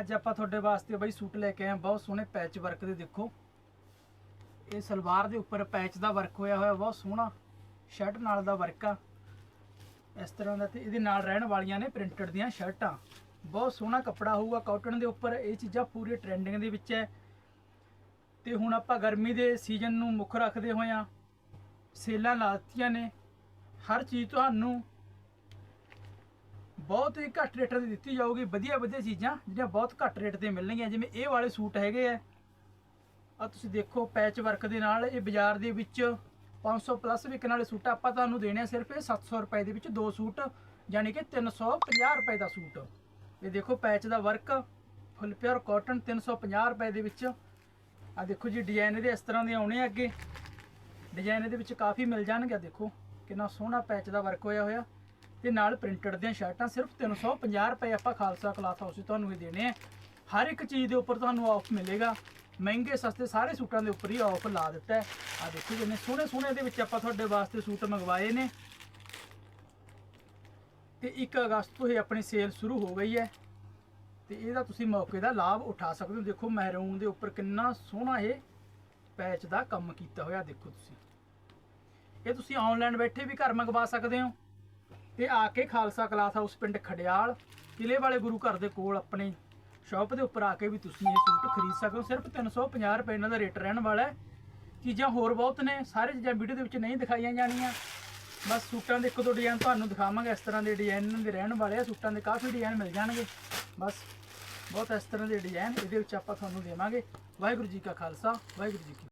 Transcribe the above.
ਅੱਜ ਆਪਾਂ ਤੁਹਾਡੇ ਵਾਸਤੇ ਬਾਈ ਸੂਟ ਲੈ ਕੇ ਆਏ ਬਹੁਤ ਸੋਹਣੇ ਪੈਚ ਵਰਕ ਦੇ ਦੇਖੋ। ਇਹ ਸਲਵਾਰ ਦੇ ਉੱਪਰ ਪੈਚ ਦਾ ਵਰਕ ਹੋਇਆ ਹੋਇਆ, ਬਹੁਤ ਸੋਹਣਾ ਸ਼ਰਟ ਨਾਲ ਦਾ ਵਰਕ ਆ। ਇਸ ਤਰ੍ਹਾਂ ਦਾ ਤੇ ਇਹਦੇ ਨਾਲ ਰਹਿਣ ਵਾਲੀਆਂ ਨੇ ਪ੍ਰਿੰਟਡ ਦੀਆਂ ਸ਼ਰਟਾਂ ਬਹੁਤ ਸੋਹਣਾ ਕੱਪੜਾ ਹੋਊਗਾ ਕਾਟਨ ਦੇ ਉੱਪਰ। ਇਹ ਚੀਜ਼ਾਂ ਪੂਰੀ ਟ੍ਰੈਂਡਿੰਗ ਦੇ ਵਿੱਚ ਹੈ ਤੇ ਹੁਣ ਆਪਾਂ ਗਰਮੀ ਦੇ ਸੀਜ਼ਨ ਨੂੰ ਮੁੱਖ ਰੱਖਦੇ ਹੋਏ ਹੋਇਆਂ ਸੇਲਾਂ ਲਾਤੀਆਂ ਨੇ। ਹਰ ਚੀਜ਼ ਤੁਹਾਨੂੰ ਬਹੁਤ ਹੀ ਘੱਟ ਰੇਟਾਂ ਤੇ ਦਿੱਤੀ ਜਾਊਗੀ, ਵਧੀਆ ਵਧੀਆ ਚੀਜ਼ਾਂ, ਜਿਹੜੀਆਂ ਬਹੁਤ ਘੱਟ ਰੇਟ ਤੇ ਮਿਲਣਗੀਆਂ, ਜਿਵੇਂ ਇਹ ਵਾਲੇ ਸੂਟ ਹੈਗੇ ਆ। ਆ ਤੁਸੀਂ ਦੇਖੋ ਪੈਚ ਵਰਕ ਦੇ ਨਾਲ ਇਹ ਬਾਜ਼ਾਰ ਦੇ ਵਿੱਚ 500 ਪਲੱਸ ਵਿਕਣ ਵਾਲੇ ਸੂਟ ਆਪਾਂ ਤੁਹਾਨੂੰ ਦੇਣੇ ਆ ਸਿਰਫ ਇਹ 700 ਰੁਪਏ ਦੇ ਵਿੱਚ ਦੋ ਸੂਟ, ਯਾਨੀ ਕਿ 350 ਰੁਪਏ ਦਾ ਸੂਟ। ਇਹ ਦੇਖੋ ਪੈਚ ਦਾ ਵਰਕ ਫੁੱਲ ਪਿਓਰ ਕਾਟਨ 350 ਰੁਪਏ ਦੇ ਵਿੱਚ। ਆ ਦੇਖੋ ਜੀ ਡਿਜ਼ਾਈਨ ਇਹਦੇ ਇਸ ਤਰ੍ਹਾਂ ਦੇ ਆਉਣੇ ਆ ਅੱਗੇ। ਡਿਜ਼ਾਈਨ ਇਹਦੇ ਵਿੱਚ ਕਾਫੀ ਮਿਲ ਜਾਣਗੇ ਦੇਖੋ। ਕਿੰਨਾ ਸੋਹਣਾ ਪੈਚ ਦਾ ਵਰਕ ਹੋਇਆ ਹੋਇਆ। ਤੇ ਨਾਲ ਪ੍ਰਿੰਟਡ ਦੀਆਂ ਸ਼ਰਟਾਂ, ਸਿਰਫ 350 ਰੁਪਏ ਆਪਾਂ ਖਾਲਸਾ ਕਲਾਥ ਹਾਊਸ ਤੁਹਾਨੂੰ ਇਹ ਦੇਣੇ ਆ। ਹਰ ਇੱਕ ਚੀਜ਼ ਦੇ ਉੱਪਰ ਤੁਹਾਨੂੰ ਆਫ ਮਿਲੇਗਾ। ਮਹਿੰਗੇ, ਸਸਤੇ ਸਾਰੇ ਸੂਟਾਂ ਦੇ ਉੱਪਰ ਹੀ ਆਫ ਲਾ ਦਿੱਤਾ ਹੈ। ਆ ਦੇਖੋ ਜਿੰਨੇ ਸੋਹਣੇ ਸੋਹਣੇ ਦੇ ਵਿੱਚ ਆਪਾਂ ਤੁਹਾਡੇ ਵਾਸਤੇ ਸੂਟ ਮੰਗਵਾਏ ਨੇ। ਤੇ 1 ਅਗਸਤ ਤੋਂ ਇਹ ਆਪਣੀ ਸੇਲ ਸ਼ੁਰੂ ਹੋ ਗਈ ਹੈ। ਤੇ ਇਹਦਾ ਤੁਸੀਂ ਮੌਕੇ ਦਾ ਲਾਭ ਉਠਾ ਸਕਦੇ ਹੋ। ਦੇਖੋ ਮਹਿਰੂਨ ਦੇ ਉੱਪਰ ਕਿੰਨਾ ਸੋਹਣਾ ਇਹ ਪੈਚ ਦਾ ਕੰਮ ਕੀਤਾ ਹੋਇਆ, ਦੇਖੋ ਤੁਸੀਂ। ਇਹ ਤੁਸੀਂ ਆਨਲਾਈਨ ਬੈਠੇ ਵੀ ਘਰ ਮੰਗਵਾ ਸਕਦੇ ਹੋ। ਤੇ ਆ ਕੇ ਖਾਲਸਾ ਕਲਾਸ ਹਾਊਸ ਪਿੰਡ ਖੜਿਆਲ ਕਿਲੇ ਵਾਲੇ ਗੁਰੂ ਘਰ ਦੇ ਕੋਲ ਆਪਣੇ ਸ਼ਾਪ ਦੇ ਉੱਪਰ ਆ ਕੇ ਵੀ ਤੁਸੀਂ ਇਹ ਸੂਟ ਖਰੀਦ ਸਕਦੇ ਹੋ ਸਿਰਫ 350 ਰੁਪਏ ਇਹਨਾਂ ਦਾ ਰੇਟ ਰਹਿਣ ਵਾਲਾ ਹੈ। ਚੀਜ਼ਾਂ ਹੋਰ ਬਹੁਤ ਨੇ, ਸਾਰੇ ਚੀਜ਼ਾਂ ਵੀਡੀਓ ਦੇ ਵਿੱਚ ਨਹੀਂ ਦਿਖਾਈਆਂ ਜਾਣੀਆਂ। ਬਸ ਸੂਟਾਂ ਦੇ ਇੱਕ ਦੋ ਡਿਜ਼ਾਈਨ ਤੁਹਾਨੂੰ ਦਿਖਾਵਾਂਗੇ, ਇਸ ਤਰ੍ਹਾਂ ਦੇ ਡਿਜ਼ਾਈਨ ਦੇ ਰਹਿਣ ਵਾਲੇ ਆ। ਸੂਟਾਂ ਦੇ ਕਾਫੀ ਡਿਜ਼ਾਈਨ ਮਿਲ ਜਾਣਗੇ। ਬਸ ਬਹੁਤ ਇਸ ਤਰ੍ਹਾਂ ਦੇ ਡਿਜ਼ਾਈਨ ਇਹਦੇ ਵਿੱਚ ਆਪਾਂ ਤੁਹਾਨੂੰ ਦੇਵਾਂਗੇ। ਵਾਹਿਗੁਰੂ ਜੀ ਕਾ ਖਾਲਸਾ, ਵਾਹਿਗੁਰੂ ਜੀ ਕੀ